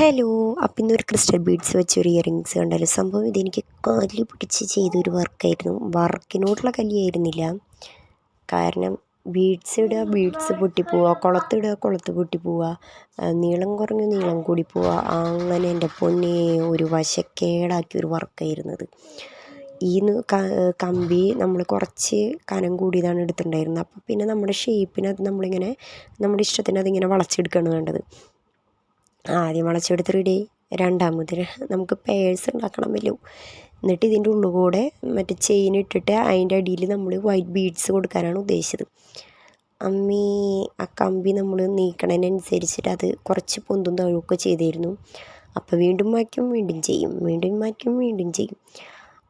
Hello അപ്പം ഇന്നൊരു crystal beads വെച്ചൊരു ഇയറിങ്സ് കണ്ടല്ലോ. സംഭവം ഇതെനിക്ക് കല്ലി പിടിച്ച് ചെയ്തൊരു വർക്കായിരുന്നു. വർക്കിനോടുള്ള കല്ലിയായിരുന്നില്ല കാരണം ബീഡ്സ് ഇടുക ബീഡ്സ് പൊട്ടിപ്പോവുക കുളത്തിടുക കുളത്ത് പൊട്ടിപ്പോവുക നീളം കുറഞ്ഞ് നീളം കൂടി പോവുക അങ്ങനെ എന്റെ പൊന്നെ ഒരു വശക്കേടാക്കി ഒരു വർക്കായിരുന്നത് ഈ കമ്പി നമ്മൾ കുറച്ച് കനം കൂടിയതാണ് എടുത്തിട്ടുണ്ടായിരുന്നത്. അപ്പോൾ പിന്നെ നമ്മുടെ ഷേപ്പിന് അത് നമ്മളിങ്ങനെ നമ്മുടെ ഇഷ്ടത്തിന് അതിങ്ങനെ വളച്ചെടുക്കുകയാണ് വേണ്ടത്. ആദ്യം വളച്ചെടുത്ത് റെഡി രണ്ടാമത് നമുക്ക് പേഴ്സ് ഉണ്ടാക്കണം വല്ലോ എന്നിട്ട് ഇതിന്റെ ഉള്ളു കൂടെ മറ്റേ ചെയിൻ ഇട്ടിട്ട് അതിന്റെ അടിയിൽ നമ്മൾ വൈറ്റ് ബീഡ്സ് കൊടുക്കാനാണ് ഉദ്ദേശിച്ചത്. അമ്മി ആ കമ്പി നമ്മൾ നീക്കണതിനനുസരിച്ചിട്ട് അത് കുറച്ച് പൊന്തും തഴുകൊക്കെ ചെയ്തിരുന്നു. അപ്പോൾ വീണ്ടും മാറ്റും വീണ്ടും ചെയ്യും വീണ്ടും മാറ്റും വീണ്ടും ചെയ്യും.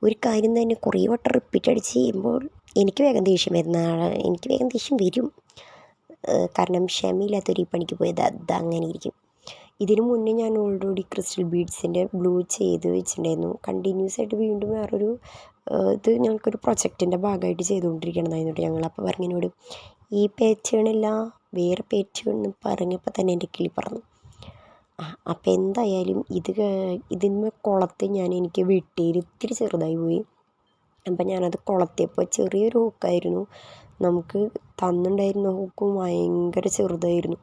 ഒരു കാര്യം തന്നെ കുറേ വട്ടം റിപ്പീറ്റ് അടിച്ച് ചെയ്യുമ്പോൾ എനിക്ക് വേഗം ദേഷ്യം വരുന്ന എനിക്ക് വേഗം ദേഷ്യം വരും. കാരണം ക്ഷമയില്ലാത്തൊരു പണിക്ക് പോയത് അത് അങ്ങനെ ഇരിക്കും. ഇതിന് മുന്നേ ഞാൻ ഓൾറെഡി ക്രിസ്റ്റൽ ബീഡ്സിന്റെ ബ്ലൂ ചെയ്ത് വെച്ചിട്ടുണ്ടായിരുന്നു. കണ്ടിന്യൂസ് ആയിട്ട് വീണ്ടും വേറൊരു ഇത് ഞങ്ങൾക്കൊരു പ്രൊജക്റ്റിന്റെ ഭാഗമായിട്ട് ചെയ്തുകൊണ്ടിരിക്കണതായിരുന്നു ഞങ്ങൾ അപ്പോൾ പറഞ്ഞതിനോട് ഈ പേറ്റേണില്ല വേറെ പേറ്റേൺ എന്ന് പറഞ്ഞപ്പോൾ തന്നെ എന്റെ കിളി പറഞ്ഞു ആ അപ്പോൾ എന്തായാലും ഇത് ഇതിന്മേ കുളത്ത് ഞാൻ എനിക്ക് വെട്ടിയിൽ ഇത്തിരി ചെറുതായി പോയി. അപ്പം ഞാനത് കുളത്തിയപ്പോൾ ചെറിയൊരു ഹുക്കായിരുന്നു നമുക്ക് തന്നിട്ടുണ്ടായിരുന്ന ഹുക്കും ഭയങ്കര ചെറുതായിരുന്നു.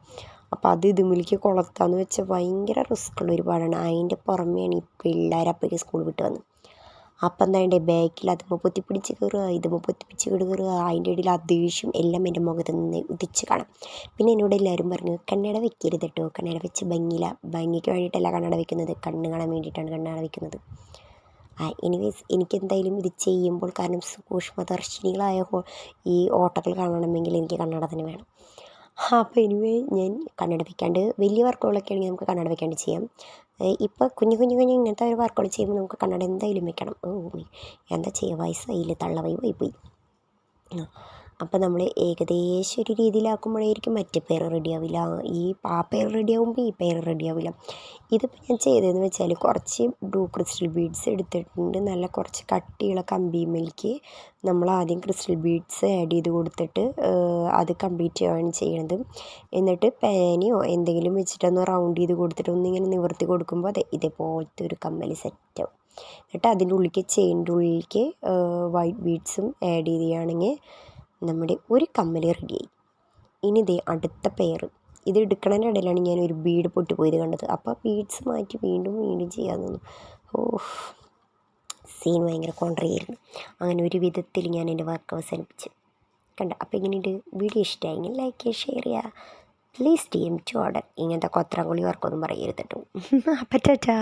അപ്പോൾ അത് ഇതുമിലേക്ക് കൊളത്താന്ന് വെച്ചാൽ ഭയങ്കര റിസ്ക്കുള്ള ഒരു പാടാണ് അതിന്റെ പുറമെയാണ് ഈ പിള്ളേർ അപ്പോഴേ സ്കൂൾ വിട്ട് വന്നത് അപ്പം എന്താ അതിന്റെ ബാക്കിൽ അതുമ്പോൾ പൊത്തിപ്പിടിച്ച് കയറുക ഇതുമ്പോൾ പൊത്തിപ്പിടിച്ച് കയറുക അതിന്റെ ഇടയിൽ ആ ദേഷ്യം എല്ലാം എന്റെ മുഖത്ത് നിന്ന് ഉദിച്ച് കാണാം. പിന്നെ എന്നോട് എല്ലാവരും പറഞ്ഞു കണ്ണട വെക്കരുത് കേട്ടോ കണ്ണട വെച്ച് ഭംഗിയില്ല ഭംഗിക്ക് വേണ്ടിയിട്ടല്ല കണ്ണട വെക്കുന്നത്. കണ്ണ് കാണാൻ വേണ്ടിയിട്ടാണ് കണ്ണട വെക്കുന്നത്. ആ എനിവേസ് എനിക്കെന്തായാലും ഇത് ചെയ്യുമ്പോൾ കാരണം സൂക്ഷ്മദർശിനികളായ ഈ ഓട്ടകൾ കാണണമെങ്കിൽ എനിക്ക് കണ്ണട തന്നെ വേണം. അപ്പോൾ എനിവേ ഞാൻ കണ്ണട വയ്ക്കാണ്ട് വലിയ വർക്കുകളൊക്കെ ആണെങ്കിൽ നമുക്ക് കണ്ണട വയ്ക്കാണ്ട് ചെയ്യാം ഇപ്പോൾ കുഞ്ഞു കുഞ്ഞു കുഞ്ഞു ഇങ്ങനത്തെ ഒരു വർക്കുകൾ ചെയ്യുമ്പോൾ നമുക്ക് കണ്ണട എന്തായാലും വയ്ക്കണം ഓ എന്താ ചെയ്യുക വയസ്സായില്ലേ? തള്ളവൈവായി പോയി അപ്പോൾ നമ്മൾ ഏകദേശം ഒരു രീതിയിലാക്കുമ്പോഴായിരിക്കും മറ്റേ പേർ റെഡിയാവില്ല. ഈ ആ പേർ റെഡിയാവുമ്പോൾ ഈ പേർ റെഡിയാവില്ല. ഇതിപ്പോൾ ഞാൻ ചെയ്തതെന്ന് വെച്ചാൽ കുറച്ച് ബ്ലൂ ക്രിസ്റ്റൽ ബീഡ്സ് എടുത്തിട്ടുണ്ട്. നല്ല കുറച്ച് കട്ടിയുള്ള കമ്പിമേലേക്ക് നമ്മൾ ആദ്യം ക്രിസ്റ്റൽ ബീഡ്സ് ആഡ് ചെയ്ത് കൊടുത്തിട്ട് അത് കംപ്ലീറ്റ് ചെയ്യുകയാണ് ചെയ്യണത്. എന്നിട്ട് പാനിയോ എന്തെങ്കിലും വെച്ചിട്ടൊന്ന് റൗണ്ട് ചെയ്ത് കൊടുത്തിട്ട് ഒന്നിങ്ങനെ നിവർത്തി കൊടുക്കുമ്പോൾ അതെ ഇതേപോലത്തെ ഒരു കമ്മൽ സെറ്റാവും എന്നിട്ട് അതിന്റെ ഉള്ളിലേക്ക് ചെയിന്റെ ഉള്ളിലേക്ക് വൈറ്റ് ബീഡ്സും ആഡ് ചെയ്യുകയാണെങ്കിൽ നമ്മുടെ ഒരു കമ്മൽ റെഡിയായി ഇനി ഇതേ അടുത്ത പെയർ ഇത് എടുക്കണതിന്റെ ഇടയിലാണ് ഞാൻ ഒരു ബീഡ് പൊട്ടിപ്പോയത് കണ്ടത്. അപ്പോൾ ബീഡ്സ് മാറ്റി വീണ്ടും വീണ്ടും ചെയ്യാൻ തോന്നും ഓ സീൻ ഭയങ്കര കോൺട്രയായിരുന്നു അങ്ങനെ ഒരു വിധത്തിൽ ഞാൻ എന്റെ വർക്ക് അവസാനിപ്പിച്ചു. കണ്ട അപ്പോൾ ഇങ്ങനെയുണ്ട് വീഡിയോ ഇഷ്ടമായെങ്കിൽ ലൈക്ക് ചെയ്യുക ഷെയർ ചെയ്യുക. Please D M to order ഇങ്ങനത്തെ കൊത്രാങ്കുളി വർക്കൊന്നും പറയരുത് കേട്ടോ അപ്പം ടാറ്റാ